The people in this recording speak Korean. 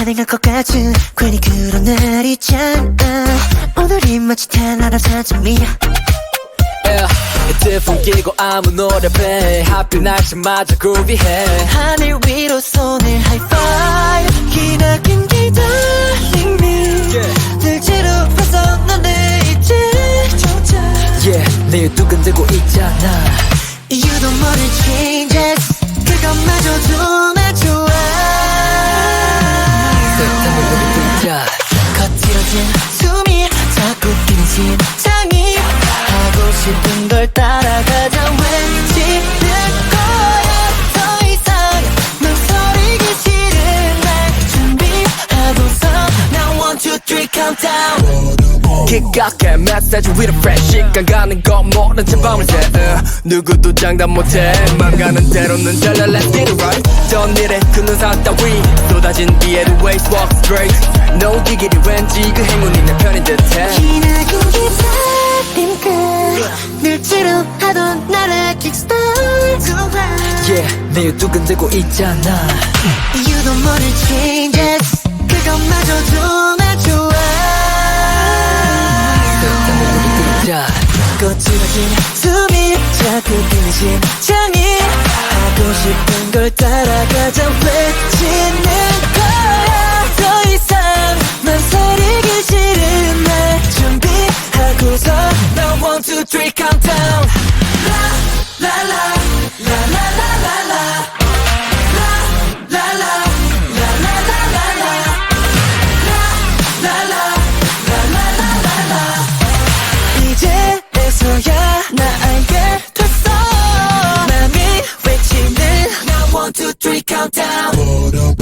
가능할 것 같은 괜히 그런 날 있잖아. 오늘이 마치 사정이야. Yeah. 이제 풍기고 아무 노래 배 하필 날씨마저 그루비해. 하늘 위로 손을 하이파이브 기나긴 기다린 늘 지루해서 너네 이제 조차 yeah. 내 두근대고 있잖아. You don't wanna changes. 그것마저도 나 좋아 기각해. 메시지 위로 fresh 시간 가는 거 모른 채 밤을 새 uh. 누구도 장담 못해. 맘 가는 대로는 잘라. Let's get it right. 전 일에 그 눈상 따위 쏟아진 뒤에도 waste walk straight. No diggity 왠지 그 행운이 내 편인 듯해. 기나긴 기다림 끝 늘 지루하던 나를 kickstart. Yeah 내 두근대고 있잖아. You don't wanna changes. 그것마저도 거칠어진 숨이 자꾸 뛰는 심장이 하고 싶은 걸따 Hold up.